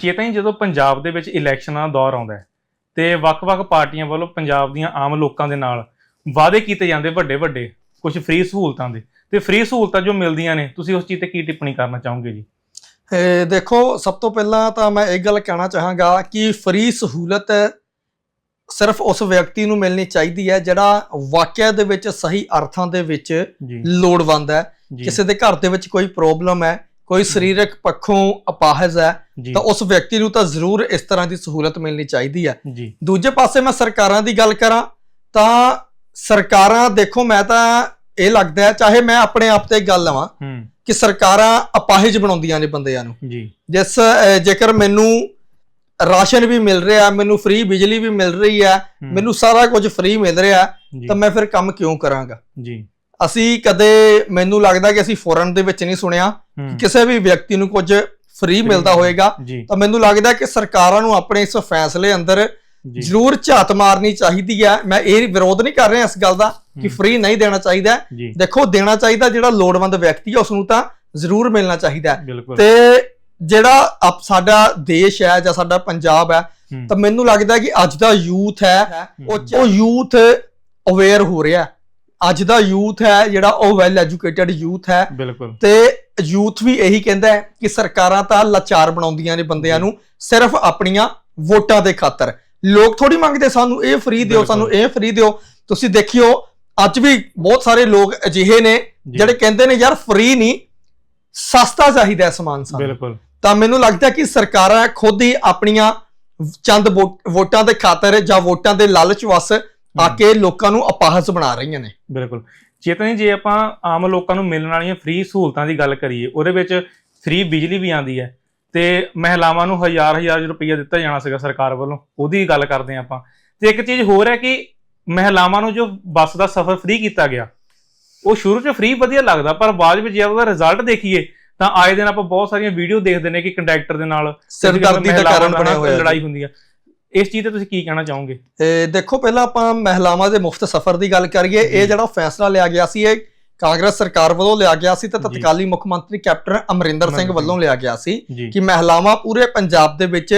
ਚੇਤਨ ਜੀ ਜਦੋਂ ਪੰਜਾਬ ਦੇ ਵਿੱਚ ਇਲੈਕਸ਼ਨਾਂ ਦਾ ਦੌਰ ਆਉਂਦਾ ਹੈ ਤੇ ਵੱਖ-ਵੱਖ ਪਾਰਟੀਆਂ ਵੱਲੋਂ ਪੰਜਾਬ ਦੀਆਂ ਆਮ ਲੋਕਾਂ ਦੇ ਨਾਲ ਵਾਅਦੇ ਕੀਤੇ ਜਾਂਦੇ ਵੱਡੇ ਵੱਡੇ ਕੁਝ ਫ੍ਰੀ ਸਹੂਲਤਾਂ ਦੇ। ਤੇ ਫ੍ਰੀ ਸਹੂਲਤਾਂ ਜੋ ਮਿਲਦੀਆਂ ਨੇ ਤੁਸੀਂ ਉਸ ਚੀਜ਼ ਤੇ ਕੀ ਟਿੱਪਣੀ ਕਰਨਾ ਚਾਹੋਗੇ ਜੀ? ਇਹ ਦੇਖੋ ਸਭ ਤੋਂ ਪਹਿਲਾਂ ਤਾਂ ਮੈਂ ਇੱਕ ਗੱਲ ਕਹਿਣਾ ਚਾਹਾਂਗਾ ਕਿ ਫ੍ਰੀ ਸਹੂਲਤ ਸਿਰਫ ਉਸ ਵਿਅਕਤੀ ਨੂੰ ਮਿਲਣੀ ਚਾਹੀਦੀ ਹੈ ਜਿਹੜਾ ਵਾਕਿਆ ਦੇ ਵਿੱਚ ਸਹੀ ਅਰਥਾਂ ਦੇ ਵਿੱਚ ਲੋੜਵੰਦ ਹੈ। ਕਿਸੇ ਦੇ ਘਰ ਦੇ ਵਿੱਚ ਕੋਈ ਪ੍ਰੋਬਲਮ ਹੈ ਕੋਈ ਸਰੀਰਕ ਪੱਖੋਂ ਅਪਾਹਜ ਹੈ ਤਾਂ ਉਸ ਵਿਅਕਤੀ ਨੂੰ ਤਾਂ ਜ਼ਰੂਰ ਇਸ ਤਰ੍ਹਾਂ ਦੀ ਸਹੂਲਤ ਮਿਲਣੀ ਚਾਹੀਦੀ ਹੈ। ਦੂਜੇ ਪਾਸੇ ਮੈਂ ਸਰਕਾਰਾਂ ਦੀ ਗੱਲ ਕਰਾਂ ਤਾਂ ਸਰਕਾਰਾਂ ਦੇਖੋ ਮੈਂ ਤਾਂ ਇਹ ਲੱਗਦਾ ਹੈ ਚਾਹੇ ਮੈਂ ਆਪਣੇ ਆਪ ਤੇ ਗੱਲ ਲਵਾਂ ਕਿ ਸਰਕਾਰਾਂ ਅਪਾਹਿਜ ਬਣਾਉਂਦੀਆਂ ਨੇ ਬੰਦਿਆਂ ਨੂੰ। ਜੀ। ਜਿਸ ਜੇਕਰ ਮੈਨੂੰ ਰਾਸ਼ਨ ਵੀ ਮਿਲ ਰਿਹਾ ਮੈਨੂੰ ਫ੍ਰੀ ਬਿਜਲੀ ਵੀ ਮਿਲ ਰਹੀ ਹੈ ਮੈਨੂੰ ਸਾਰਾ ਕੁਝ ਫ੍ਰੀ ਮਿਲ ਰਿਹਾ ਤਾਂ ਮੈਂ ਫਿਰ ਕੰਮ ਕਿਉਂ ਕਰਾਂਗਾ? ਜੀ। ਅਸੀਂ ਕਦੇ ਮੈਨੂੰ ਲੱਗਦਾ ਕਿ ਅਸੀਂ ਫੋਰਨ ਦੇ ਵਿੱਚ ਨਹੀਂ ਸੁਣਿਆ ਕਿਸੇ ਵੀ ਵਿਅਕਤੀ ਨੂੰ ਕੁਝ ਫ੍ਰੀ ਮਿਲਦਾ ਹੋਏਗਾ। ਤਾਂ ਮੈਨੂੰ ਲੱਗਦਾ ਕਿ ਸਰਕਾਰਾਂ ਨੂੰ ਆਪਣੇ ਇਸ ਫੈਸਲੇ ਅੰਦਰ ਜ਼ਰੂਰ ਝਾਤ ਮਾਰਨੀ ਚਾਹੀਦੀ ਹੈ। ਮੈਂ ਇਹ ਵਿਰੋਧ ਨਹੀਂ ਕਰ ਰਿਹਾ ਇਸ ਗੱਲ ਦਾ ਕਿ। ਫ੍ਰੀ ਨਹੀਂ ਦੇਣਾ ਚਾਹੀਦਾ। ਦੇਖੋ ਦੇਣਾ ਚਾਹੀਦਾ ਜਿਹੜਾ ਲੋੜਵੰਦ ਵਿਅਕਤੀ ਹੈ ਉਸ ਨੂੰ ਤਾਂ ਜ਼ਰੂਰ ਮਿਲਣਾ ਚਾਹੀਦਾ ਤੇ ਜਿਹੜਾ ਸਾਡਾ ਦੇਸ਼ ਹੈ ਜਾਂ ਸਾਡਾ ਪੰਜਾਬ ਹੈ ਤਾਂ ਮੈਨੂੰ ਲੱਗਦਾ ਕਿ ਅੱਜ ਦਾ ਯੂਥ ਹੈ ਉਹ ਉਹ ਯੂਥ ਅਵੇਅਰ ਹੋ ਰਿਹਾ ਹੈ। ਅੱਜ ਦਾ ਯੂਥ ਹੈ ਜਿਹੜਾ ਉਹ ਵੈਲ ਐਜੂਕੇਟਿਡ ਯੂਥ ਹੈ। ਬਿਲਕੁਲ। ਤੇ ਯੂਥ ਵੀ ਇਹੀ ਕਹਿੰਦਾ ਹੈ ਕਿ ਸਰਕਾਰਾਂ ਤਾਂ ਲਾਚਾਰ ਬਣਾਉਂਦੀਆਂ ਨੇ ਬੰਦਿਆਂ ਨੂੰ ਸਿਰਫ ਆਪਣੀਆਂ ਵੋਟਾਂ ਦੇ ਖਾਤਰ। ਲੋਕ ਥੋੜੀ ਮੰਗਦੇ ਸਾਨੂੰ ਇਹ ਫ੍ਰੀ ਦਿਓ। ਸਾਨੂੰ ਇਹ ਫ੍ਰੀ ਦਿਓ। ਤੁਸੀਂ ਦੇਖਿਓ ਅੱਜ ਵੀ ਬਹੁਤ ਸਾਰੇ ਲੋਕ ਅਜਿਹੇ ਨੇ ਜਿਹੜੇ ਕਹਿੰਦੇ ਨੇ ਯਾਰ ਫ੍ਰੀ ਨਹੀਂ ਸਸਤਾ ਚਾਹੀਦਾ ਹੈ ਸਮਾਨ ਸਾਨੂੰ। ਬਿਲਕੁਲ। ਤਾਂ ਮੈਨੂੰ ਲੱਗਦਾ ਕਿ ਸਰਕਾਰਾਂ ਖੁਦ ਹੀ ਆਪਣੀਆਂ ਚੰਦ ਵੋਟਾਂ ਦੇ ਖਾਤਰ ਜਾਂ ਵੋਟਾਂ ਦੇ ਲਾਲਚ ਵਸ ਆ ਕੇ ਲੋਕਾਂ ਨੂੰ ਅਪਾਹਜ ਬਣਾ ਰਹੀਆਂ ਨੇ। ਬਿਲਕੁਲ। ਚੇਤਨ ਜੀ ਆਪਾਂ ਆਮ ਲੋਕਾਂ ਨੂੰ ਮਿਲਣ ਵਾਲੀਆਂ ਫ੍ਰੀ ਸਹੂਲਤਾਂ ਦੀ ਗੱਲ ਕਰੀਏ ਉਹਦੇ ਵਿੱਚ ਫ੍ਰੀ ਬਿਜਲੀ ਵੀ ਆਂਦੀ ਹੈ ਤੇ ਮਹਿਲਾਵਾਂ ਨੂੰ ਹਜ਼ਾਰ ਹਜ਼ਾਰ ਰੁਪਈਆ ਦਿੱਤਾ ਜਾਣਾ ਸੀਗਾ ਸਰਕਾਰ ਵੱਲੋਂ ਉਹਦੀ ਗੱਲ ਕਰਦੇ ਹਾਂ ਆਪਾਂ। ਤੇ ਇੱਕ ਚੀਜ਼ ਹੋਰ ਹੈ ਕਿ ਮਹਿਲਾਵਾਂ ਨੂੰ ਜੋ ਬੱਸ ਦਾ ਸਫ਼ਰ ਫ੍ਰੀ ਕੀਤਾ ਗਿਆ ਉਹ ਸ਼ੁਰੂ 'ਚ ਫ੍ਰੀ ਵਧੀਆ ਲੱਗਦਾ ਪਰ ਬਾਅਦ ਵਿੱਚ ਜੇ ਉਹਦਾ ਰਿਜ਼ਲਟ ਦੇਖੀਏ ਤਾਂ ਆਏ ਦਿਨ ਆਪਾਂ ਬਹੁਤ ਸਾਰੀਆਂ ਵੀਡੀਓ ਦੇਖਦੇ ਨੇ ਕਿ ਕੰਡਕਟਰ ਦੇ ਨਾਲ ਸਿਰਦਰਦੀ ਦਾ ਕਾਰਨ ਬਣਿਆ ਹੋਇਆ ਲੜਾਈ ਹੁੰਦੀ ਆ। ਇਸ ਚੀਜ਼ ਤੇ ਤੁਸੀਂ ਕੀ ਕਹਿਣਾ ਚਾਹੋਗੇ? ਤੇ ਦੇਖੋ ਪਹਿਲਾਂ ਆਪਾਂ ਮਹਿਲਾਵਾਂ ਦੇ ਮੁਫਤ ਸਫ਼ਰ ਦੀ ਗੱਲ ਕਰੀਏ। ਇਹ ਜਿਹੜਾ ਫੈਸਲਾ ਲਿਆ ਗਿਆ ਸੀ ਇਹ ਕਾਂਗਰਸ ਸਰਕਾਰ ਵੱਲੋਂ ਲਿਆ ਗਿਆ ਸੀ ਤੇ। ਤਤਕਾਲੀ ਮੁੱਖ ਮੰਤਰੀ ਕੈਪਟਨ ਅਮਰਿੰਦਰ ਸਿੰਘ ਵੱਲੋਂ ਲਿਆ ਗਿਆ ਸੀ ਕਿ ਮਹਿਲਾਵਾਂ ਪੂਰੇ ਪੰਜਾਬ ਦੇ ਵਿੱਚ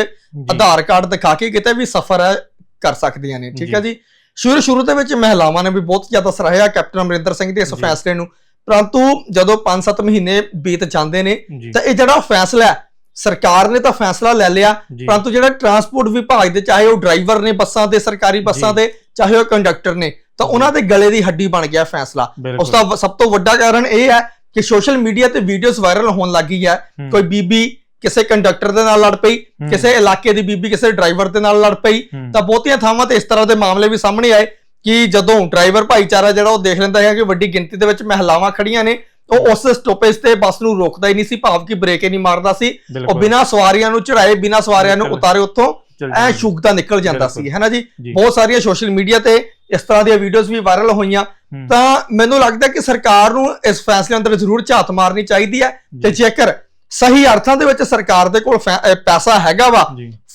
ਆਧਾਰ ਕਾਰਡ ਦਿਖਾ ਕੇ ਕਿਤੇ ਵੀ ਸਫ਼ਰ ਹੈ ਕਰ ਸਕਦੀਆਂ ਨੇ ਠੀਕ ਹੈ ਜੀ। ਸ਼ੁਰੂ ਸ਼ੁਰੂ ਦੇ ਵਿੱਚ ਮਹਿਲਾਵਾਂ ਨੇ ਵੀ ਬਹੁਤ ਜ਼ਿਆਦਾ ਸਰਾਹਿਆ ਕੈਪਟਨ ਅਮਰਿੰਦਰ ਸਿੰਘ ਦੇ ਇਸ। ਫੈਸਲੇ ਨੂੰ। ਪਰੰਤੂ ਜਦੋਂ 5-7 ਮਹੀਨੇ ਬੀਤ ਜਾਂਦੇ ਨੇ ਤਾਂ ਇਹ ਜਿਹੜਾ ਫੈਸਲਾ ਹੈ ਸਰਕਾਰ ਨੇ ਤਾਂ ਫੈਸਲਾ ਲੈ ਲਿਆ ਪਰੰਤੂ ਜਿਹੜਾ ਟਰਾਂਸਪੋਰਟ ਵਿਭਾਗ ਦੇ ਚਾਹੇ ਉਹ ਡਰਾਈਵਰ ਨੇ ਬੱਸਾਂ ਦੇ ਸਰਕਾਰੀ ਬੱਸਾਂ। ਦੇ ਚਾਹੇ ਉਹ ਕੰਡਕਟਰ ਨੇ ਤਾਂ। ਉਹਨਾਂ ਦੇ ਗਲੇ ਦੀ ਹੱਡੀ ਬਣ ਗਿਆ ਫੈਸਲਾ। ਉਸ ਦਾ ਸਭ ਤੋਂ ਵੱਡਾ ਕਾਰਨ ਇਹ ਹੈ ਕਿ ਸੋਸ਼ਲ ਮੀਡੀਆ ਤੇ ਵੀਡੀਓਜ਼ ਵਾਇਰਲ ਹੋਣ ਲੱਗੀ ਹੈ। ਹੂੰ, ਕੋਈ ਬੀਬੀ ਕਿਸੇ ਕੰਡਕਟਰ ਦੇ ਨਾਲ ਲੜ ਪਈ ਕਿਸੇ ਇਲਾਕੇ ਦੀ ਬੀਬੀ ਕਿਸੇ ਡਰਾਈਵਰ ਦੇ ਨਾਲ ਲੜ ਪਈ ਤਾਂ ਬਹੁਤੀਆਂ ਥਾਵਾਂ ਤੇ ਇਸ ਤਰ੍ਹਾਂ ਦੇ ਮਾਮਲੇ ਵੀ ਸਾਹਮਣੇ ਆਏ ਕਿ ਜਦੋਂ ਡਰਾਈਵਰ ਭਾਈਚਾਰਾ ਜਿਹੜਾ ਉਹ ਦੇਖ ਲੈਂਦਾ ਹੈ ਕਿ ਵੱਡੀ ਗਿਣਤੀ ਦੇ ਵਿੱਚ ਮਹਿਲਾਵਾਂ ਖੜੀਆਂ ਨੇ ਉਹ ਉਸ ਸਟਾਪੇਜ ਤੇ ਬੱਸ ਨੂੰ ਰੋਕਦਾ ਹੀ ਨਹੀਂ ਸੀ ਭਾਵ ਕਿ ਬ੍ਰੇਕ ਹੀ ਨਹੀਂ ਮਾਰਦਾ ਸੀ। ਉਹ ਬਿਨਾਂ ਸਵਾਰੀਆਂ ਨੂੰ ਚੜਾਏ ਬਿਨਾਂ ਸਵਾਰੀਆਂ ਨੂੰ। ਉਤਾਰੇ ਉੱਥੋਂ ਐ ਸ਼ੁਕਦਾ ਨਿਕਲ ਜਾਂਦਾ। ਸੀ ਹੈ ਨਾ ਜੀ? ਬਹੁਤ ਸਾਰੀਆਂ ਸੋਸ਼ਲ ਮੀਡੀਆ ਤੇ ਇਸ ਤਰ੍ਹਾਂ ਦੀਆਂ ਵੀਡੀਓਜ਼ ਵੀ ਵਾਇਰਲ ਹੋਈਆਂ। ਤਾਂ ਮੈਨੂੰ ਲੱਗਦਾ ਕਿ ਸਰਕਾਰ ਨੂੰ ਇਸ ਫੈਸਲੇ ਅੰਦਰ ਜ਼ਰੂਰ ਝਾਤ ਮਾਰਨੀ ਚਾਹੀਦੀ ਹੈ। ਤੇ ਜੇਕਰ ਸਹੀ ਅਰਥਾਂ ਦੇ ਵਿੱਚ ਸਰਕਾਰ ਦੇ ਕੋਲ ਪੈਸਾ ਹੈਗਾ ਵਾ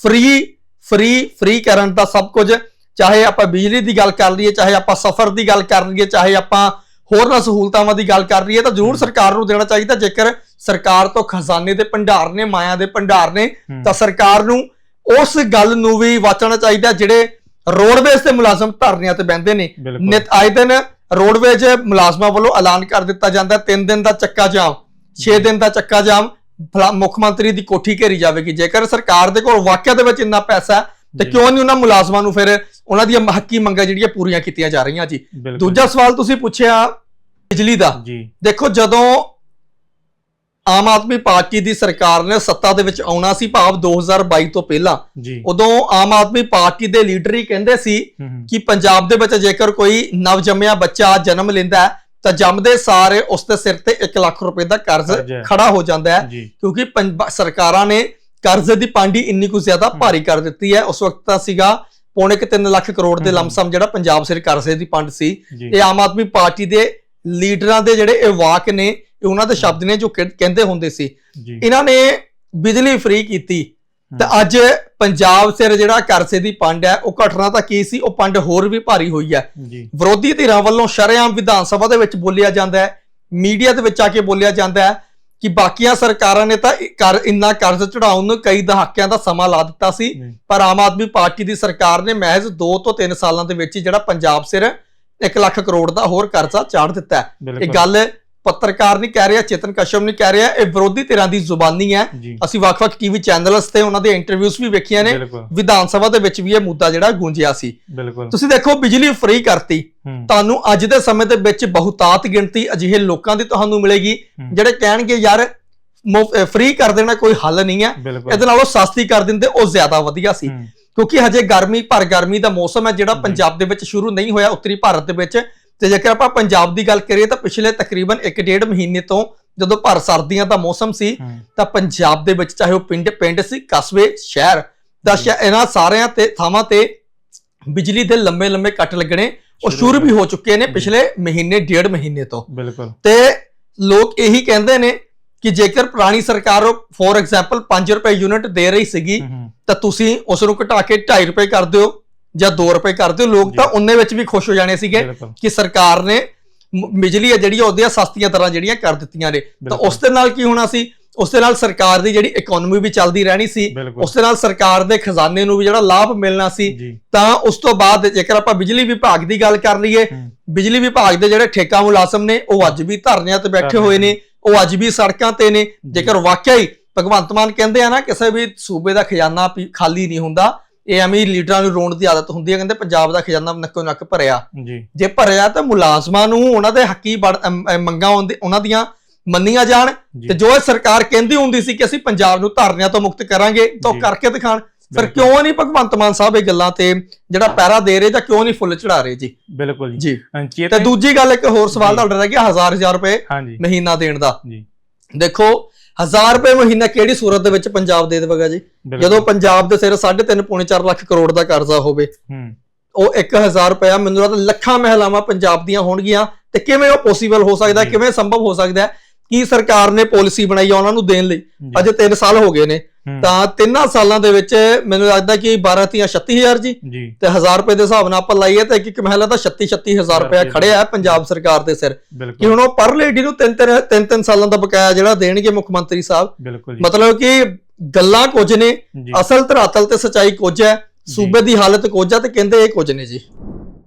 ਫ੍ਰੀ ਫ੍ਰੀ ਫ੍ਰੀ ਕਰਨ ਦਾ ਸਭ ਕੁਝ ਚਾਹੇ ਆਪਾਂ ਬਿਜਲੀ ਦੀ ਗੱਲ ਕਰ ਲਈਏ ਚਾਹੇ ਆਪਾਂ ਸਫ਼ਰ ਦੀ ਗੱਲ ਕਰ ਲਈਏ ਚਾਹੇ ਆਪਾਂ ਹੋਰਨਾਂ ਸਹੂਲਤਾਂ ਦੀ ਗੱਲ ਕਰ ਲਈਏ ਤਾਂ ਜ਼ਰੂਰ ਹੂੰ। ਸਰਕਾਰ ਨੂੰ ਦੇਣਾ ਚਾਹੀਦਾ। ਜੇਕਰ ਸਰਕਾਰ ਤੋਂ ਖਜ਼ਾਨੇ ਦੇ ਭੰਡਾਰ ਨੇ ਮਾਇਆ ਦੇ ਭੰਡਾਰ ਨੇ ਹੂੰ, ਤਾਂ ਸਰਕਾਰ ਨੂੰ ਉਸ ਗੱਲ ਨੂੰ ਵੀ ਵਾਚਣਾ ਚਾਹੀਦਾ ਜਿਹੜੇ ਰੋਡਵੇਜ਼ ਦੇ ਮੁਲਾਜ਼ਮ ਧਰਨਿਆਂ ਤੇ ਬੈੰਦੇ ਨੇ। ਨਿਤ ਆਏ ਦਿਨ ਰੋਡਵੇਜ਼ ਮੁਲਾਜ਼ਮਾਂ ਵੱਲੋਂ ਐਲਾਨ ਕਰ ਦਿੱਤਾ ਜਾਂਦਾ 3 ਦਿਨ ਦਾ ਚੱਕਾ ਜਾਮ 6 ਦਿਨ ਦਾ ਚੱਕਾ ਜਾਮ ਮੁੱਖ ਮੰਤਰੀ ਦੀ ਕੋਠੀ ਘੇਰੀ ਜਾਵੇਗੀ। ਜੇਕਰ ਸਰਕਾਰ ਦੇ ਕੋਲ ਵਾਕਿਆ ਦੇ ਵਿੱਚ ਇੰਨਾ ਪੈਸਾ ਹੈ, ਤੇ ਕਿਉਂ ਨਹੀਂ ਉਹਨਾਂ ਮੁਲਾਜ਼ਮਾਂ ਨੂੰ ਫਿਰ ਉਹਨਾਂ ਦੀਆਂ ਹੱਕੀ ਮੰਗਾਂ ਜਿਹੜੀਆਂ ਪੂਰੀਆਂ ਕੀਤੀਆਂ ਜਾ ਰਹੀਆਂ ਜੀ? ਬਿਲਕੁਲ। ਦੂਜਾ ਸਵਾਲ ਤੁਸੀਂ ਪੁੱਛਿਆ ਬਿਜਲੀ ਦਾ। ਜੀ। ਦੇਖੋ ਜਦੋਂ ਆਮ ਆਦਮੀ ਪਾਰਟੀ ਦੀ ਸਰਕਾਰ ਨੇ ਸੱਤਾ ਦੇ ਵਿੱਚ ਆਉਣਾ ਸੀ ਭਾਵ 2022 ਤੋਂ ਪਹਿਲਾਂ ਜੀ। ਉਦੋਂ ਆਮ ਆਦਮੀ ਪਾਰਟੀ ਦੇ ਲੀਡਰ ਹੀ ਕਹਿੰਦੇ ਸੀ ਹੂੰ, ਹੂੰ, ਕਿ ਪੰਜਾਬ ਦੇ ਵਿੱਚ ਜੇਕਰ ਕੋਈ ਨਵਜੰਮਿਆ ਬੱਚਾ ਜਨਮ ਲੈਂਦਾ ਹੈ ਤਾਂ ਜੰਮਦੇ ਸਾਰੇ ਉਸ ਦੇ ਸਿਰ ਤੇ 1 ਲੱਖ ਰੁਪਏ ਦਾ ਕਰਜ਼ ਕਰਜ਼ ਹੈ। ਖੜਾ ਹੋ ਜਾਂਦਾ ਹੈ ਜੀ। ਕਿਉਂਕਿ ਪੰਜ- ਸਰਕਾਰਾਂ ਨੇ ਕਰਜ਼ੇ ਦੀ ਪਾਂਡੀ ਇੰਨੀ ਕੁ ਜ਼ਿਆਦਾ। ਭਾਰੀ ਕਰ ਦਿੱਤੀ ਹੈ। ਉਸ ਵਕਤ ਤਾਂ ਸੀਗਾ ਪੌਣੇ ਕਿ 3 ਲੱਖ ਕਰੋੜ ਦੇ। ਲਮਸਮ ਜਿਹੜਾ ਪੰਜਾਬ ਸਿਰ ਕਰਜ਼ੇ ਦੀ ਪੰਡ ਸੀ। ਇਹ ਆਮ ਆਦਮੀ ਪਾਰਟੀ ਦੇ ਲੀਡਰਾਂ ਦੇ ਜਿਹੜੇ ਇਹ ਵਾਕ ਨੇ ਇਹ ਉਹਨਾਂ ਦੇ ਸ਼ਬਦ ਨੇ ਜੋ ਕਹਿ- ਕਹਿੰਦੇ ਹੁੰਦੇ ਸੀ। ਇਹਨਾਂ ਨੇ ਬਿਜਲੀ ਫ੍ਰੀ ਕੀਤੀ। ਤੇ ਅੱਜ ਪੰਜਾਬ ਸਿਰ ਜਿਹੜਾ ਕਰਜ਼ੇ ਦੀ ਪੰਡ ਹੈ ਉਹ ਘਟਨਾ ਤਾਂ ਕੀ ਸੀ? ਉਹ ਪੰਡ ਹੋਰ ਵੀ ਭਾਰੀ ਹੋਈ ਹੈ। ਵਿਰੋਧੀ ਧਿਰਾਂ ਵੱਲੋਂ ਸ਼ਰੇਆਮ ਵਿਧਾਨ ਸਭਾ ਦੇ ਵਿੱਚ ਬੋਲਿਆ ਜਾਂਦਾ ਹੈ ਮੀਡੀਆ ਦੇ ਵਿੱਚ ਆ ਕੇ ਬੋਲਿਆ ਜਾਂਦਾ ਹੈ ਕਿ ਬਾਕੀਆਂ ਸਰਕਾਰਾਂ ਨੇ ਤਾਂ ਕਰ ਇੰਨਾ ਕਰਜ਼ ਚੜਾਉਣ ਨੂੰ ਕਈ ਦਹਾਕਿਆਂ ਦਾ ਸਮਾਂ ਲਾ ਦਿੱਤਾ ਸੀ। ਪਰ ਆਮ ਆਦਮੀ ਪਾਰਟੀ ਦੀ ਸਰਕਾਰ ਨੇ ਮਹਿਜ਼ 2 ਤੋਂ 3 ਸਾਲਾਂ ਦੇ ਵਿੱਚ ਹੀ ਜਿਹੜਾ ਪੰਜਾਬ ਸਿਰ 1 ਲੱਖ ਕਰੋੜ ਦਾ ਹੋਰ ਕਰਜ਼ਾ ਚਾੜ ਦਿੱਤਾ ਇਹ ਗੱਲ ਪੱਤਰਕਾਰ ਨਹੀਂ ਕਹਿ ਰਿਹਾ ਚੇਤਨ ਕਸ਼ਮ ਨਹੀਂ ਕਹਿ ਰਿਹਾ ਇਹ ਵਿਰੋਧੀ ਧਿਰਾਂ ਦੀ ਜ਼ੁਬਾਨੀ ਹੈ। ਅਸੀਂ ਵੱਖ-ਵੱਖ ਟੀਵੀ ਚੈਨਲਸ ਤੇ ਉਹਨਾਂ ਦੇ ਇੰਟਰਵਿਊਜ਼ ਵੀ ਵੇਖੀਆਂ ਨੇ। ਵਿਧਾਨ ਸਭਾ ਦੇ ਵਿੱਚ ਵੀ ਇਹ ਮੁੱਦਾ ਜਿਹੜਾ ਗੂੰਜਿਆ ਸੀ। ਤੁਸੀਂ ਦੇਖੋ ਬਿਜਲੀ ਫ੍ਰੀ ਕਰਤੀ। ਤੁਹਾਨੂੰ ਅੱਜ ਦੇ ਸਮੇਂ ਦੇ ਵਿੱਚ ਬਹੁਤਾਤ ਗਿਣਤੀ ਅਜਿਹੇ ਲੋਕਾਂ ਦੀ ਤੁਹਾਨੂੰ ਮਿਲੇਗੀ। ਜਿਹੜੇ ਕਹਿਣਗੇ ਯਾਰ ਫ੍ਰੀ ਕਰ ਦੇਣਾ ਕੋਈ ਹੱਲ ਨਹੀਂ ਹੈ। ਇਹਦੇ ਨਾਲੋਂ ਸਸਤੀ ਕਰ ਦਿੰਦੇ ਉਹ ਜ਼ਿਆਦਾ ਵਧੀਆ ਸੀ। ਕਿਉਂਕਿ ਹਜੇ ਗਰਮੀ ਭਰ ਗਰਮੀ ਦਾ ਮੌਸਮ ਹੈ ਜਿਹੜਾ। ਪੰਜਾਬ ਦੇ ਵਿੱਚ ਸ਼ੁਰੂ ਨਹੀਂ ਹੋਇਆ ਉੱਤਰੀ ਭਾਰਤ ਦੇ ਵਿੱਚ। ਤੇ ਜੇਕਰ ਆਪਾਂ ਪੰਜਾਬ ਦੀ ਗੱਲ ਕਰੀਏ ਤਾਂ ਪਿਛਲੇ ਤਕਰੀਬਨ 1.5 ਮਹੀਨੇ ਤੋਂ ਜਦੋਂ ਭਰ ਸਰਦੀਆਂ ਦਾ ਮੌਸਮ ਸੀ ਤਾਂ ਪੰਜਾਬ ਦੇ ਵਿੱਚ ਚਾਹੇ ਉਹ ਪਿੰਡ ਪਿੰਡ ਸੀ ਕਸਬੇ ਸ਼ਹਿਰ ਦਾ ਇਹਨਾਂ ਸਾਰਿਆਂ ਤੇ ਥਾਵਾਂ ਤੇ ਬਿਜਲੀ ਦੇ ਲੰਮੇ ਲੰਮੇ ਕੱਟ ਲੱਗਣੇ ਉਹ ਸ਼ੁਰੂ ਵੀ ਹੋ ਚੁੱਕੇ ਨੇ। ਪਿਛਲੇ ਮਹੀਨੇ ਡੇਢ ਮਹੀਨੇ ਤੋਂ। ਬਿਲਕੁਲ। ਤੇ ਲੋਕ ਇਹੀ ਕਹਿੰਦੇ ਨੇ ਕਿ ਜੇਕਰ ਪੁਰਾਣੀ ਸਰਕਾਰ ਫੋਰ ਐਗਜ਼ਾਮਪਲ 5 ਰੁਪਏ ਯੂਨਿਟ ਦੇ ਰਹੀ ਸੀਗੀ ਤਾਂ ਤੁਸੀਂ ਉਸ ਨੂੰ ਘਟਾ ਕੇ 2.5 ਰੁਪਏ ਕਰ ਦਿਓ। ਜਾਂ 2 ਰੁਪਏ ਕਰ ਦਿਓ ਲੋਕ। ਤਾਂ ਉਹਨੇ ਵਿੱਚ ਵੀ ਖੁਸ਼ ਹੋ ਜਾਣੇ ਸੀਗੇ ਕਿ ਸਰਕਾਰ ਨੇ ਬਿਜਲੀ ਹੈ ਜਿਹੜੀ ਉਹਦੀਆਂ ਸਸਤੀਆਂ ਦਰਾਂ ਜਿਹੜੀਆਂ ਕਰ ਦਿੱਤੀਆਂ ਨੇ। ਤਾਂ। ਉਸ ਦੇ ਨਾਲ ਕੀ ਹੋਣਾ ਸੀ? ਉਸ ਦੇ ਨਾਲ ਸਰਕਾਰ ਦੀ ਜਿਹੜੀ ਇਕਨੋਮੀ ਵੀ ਚੱਲਦੀ ਰਹਿਣੀ ਸੀ। ਉਸ ਦੇ ਨਾਲ ਸਰਕਾਰ ਦੇ ਖਜ਼ਾਨੇ ਨੂੰ ਵੀ ਜਿਹੜਾ ਲਾਭ ਮਿਲਣਾ ਸੀ। ਤਾਂ ਉਸ ਤੋਂ ਬਾਅਦ ਜੇਕਰ ਆਪਾਂ ਬਿਜਲੀ ਵਿਭਾਗ ਦੀ ਗੱਲ ਕਰ ਲਈਏ ਬਿਜਲੀ ਵਿਭਾਗ ਦੇ ਜਿਹੜੇ ਠੇਕਾ ਮੁਲਾਜ਼ਮ ਨੇ ਉਹ ਅੱਜ ਵੀ ਧਰਨਿਆਂ ਤੇ ਬੈਠੇ ਹੋਏ ਨੇ। ਉਹ ਅੱਜ ਵੀ ਸੜਕਾਂ ਤੇ ਨੇ। ਜੇਕਰ ਵਾਕਿਆ ਹੀ ਭਗਵੰਤ ਮਾਨ ਕਹਿੰਦੇ ਆ ਨਾ ਕਿਸੇ ਵੀ ਸੂਬੇ ਦਾ ਖਜ਼ਾਨਾ ਖਾਲੀ ਨਹੀਂ ਹੁੰਦਾ ਇਹ ਐਵੇਂ ਲੀਡਰਾਂ ਨੂੰ ਰੋਣ ਦੀ ਆਦਤ ਹੁੰਦੀ ਹੈ ਕਹਿੰਦੇ ਪੰਜਾਬ ਦਾ ਖਜ਼ਾਨਾ ਨੱਕੋ ਨੱਕ ਭਰਿਆ। ਜੀ। ਜੇ ਭਰਿਆ ਤਾਂ ਮੁਲਾਜ਼ਮਾਂ ਨੂੰ ਉਹਨਾਂ ਦੇ ਹੱਕੀ ਮੰਗਾਂ ਉਹਨਾਂ ਦੀਆਂ ਮੰਨੀਆਂ ਜਾਣ। ਤੇ ਜੋ ਇਹ ਸਰਕਾਰ ਕਹਿੰਦੀ ਹੁੰਦੀ ਸੀ ਕਿ ਅਸੀਂ ਪੰਜਾਬ ਨੂੰ ਧਰਨਿਆਂ ਤੋਂ ਮੁਕਤ ਕਰਾਂਗੇ ਤਾਂ। ਕਰਕੇ ਦਿਖਾਣ। ਫਿਰ। ਕਿਉਂ ਨਹੀਂ ਭਗਵੰਤ ਮਾਨ ਸਾਹਿਬ ਇਹ ਗੱਲਾਂ ਤੇ ਜਿਹੜਾ ਪਹਿਰਾ ਦੇ ਰਹੇ ਜਾਂ ਕਿਉਂ ਨਹੀਂ ਫੁੱਲ ਚੜਾ ਰਹੇ ਜੀ? ਬਿਲਕੁਲ ਜੀ। ਤੇ ਦੂਜੀ ਗੱਲ ਇੱਕ ਹੋਰ ਸਵਾਲ। ਤੁਹਾਡਾ ਰਹਿ ਗਿਆ ਹਜ਼ਾਰ ਹਜ਼ਾਰ ਰੁਪਏ ਹਾਂਜੀ। ਮਹੀਨਾ ਦੇਣ ਦਾ। ਜੀ। ਦੇਖੋ 1000 ਰੁਪਏ ਮਹੀਨਾ ਕਿਹੜੀ ਸੂਰਤ ਦੇ ਵਿੱਚ ਪੰਜਾਬ ਦੇ ਦੇਵੇਗਾ ਜੀ। ਜਦੋਂ ਪੰਜਾਬ ਦੇ ਸਿਰ 3.5 ਪੌਣੇ 4 ਲੱਖ ਕਰੋੜ ਦਾ ਕਰਜ਼ਾ ਹੋਵੇ ਉਹ 1000 ਰੁਪਇਆ ਮੈਨੂੰ ਲੱਗਦਾ ਲੱਖਾਂ ਮਹਿਲਾਵਾਂ ਪੰਜਾਬ ਦੀਆਂ ਹੋਣਗੀਆਂ। ਤੇ ਕਿਵੇਂ ਉਹ ਪੋਸੀਬਲ ਹੋ ਸਕਦਾ। ਕਿਵੇਂ ਸੰਭਵ ਹੋ ਸਕਦਾ ਕੀ ਸਰਕਾਰ ਨੇ ਪਾਲਿਸੀ ਬਣਾਈ ਆ ਉਹਨਾਂ ਨੂੰ ਦੇਣ ਲਈ? ਅਜੇ 3 ਸਾਲ ਹੋ ਗਏ ਨੇ। ਤਾਂ ਤਿੰਨਾਂ ਸਾਲਾਂ ਦੇ ਵਿੱਚ ਮੈਨੂੰ ਲੱਗਦਾ ਕਿ 12 ਤੀਆਂ 36000 ਜੀ। ਤੇ 1000 ਰੁਪਏ ਦੇ ਹਿਸਾਬ ਨਾਲ ਆਪਾਂ ਲਾਈਏ ਤਾਂ ਇੱਕ ਇੱਕ ਮਹਿਲਾ ਦਾ 36 36000 ਰੁਪਏ ਖੜਿਆ ਹੈ ਪੰਜਾਬ ਸਰਕਾਰ ਦੇ ਸਿਰ। ਕਿ ਹੁਣ ਉਹ ਪਰ ਲੇਡੀ ਨੂੰ ਤਿੰਨ ਤਿੰਨ ਤਿੰਨ ਤਿੰਨ ਸਾਲਾਂ ਦਾ ਬਕਾਇਆ ਜਿਹੜਾ ਦੇਣਗੇ ਮੁੱਖ ਮੰਤਰੀ ਸਾਹਿਬ। ਮਤਲਬ ਕਿ ਗੱਲਾਂ ਕੁਝ ਨੇ ਅਸਲ ਧਰਾਤਲ ਤੇ ਸਚਾਈ ਕੁਝ ਹੈ ਸੂਬੇ ਦੀ ਹਾਲਤ ਕੁਝ ਹੈ ਤੇ ਕਹਿੰਦੇ ਇਹ ਕੁਝ ਨੇ ਜੀ।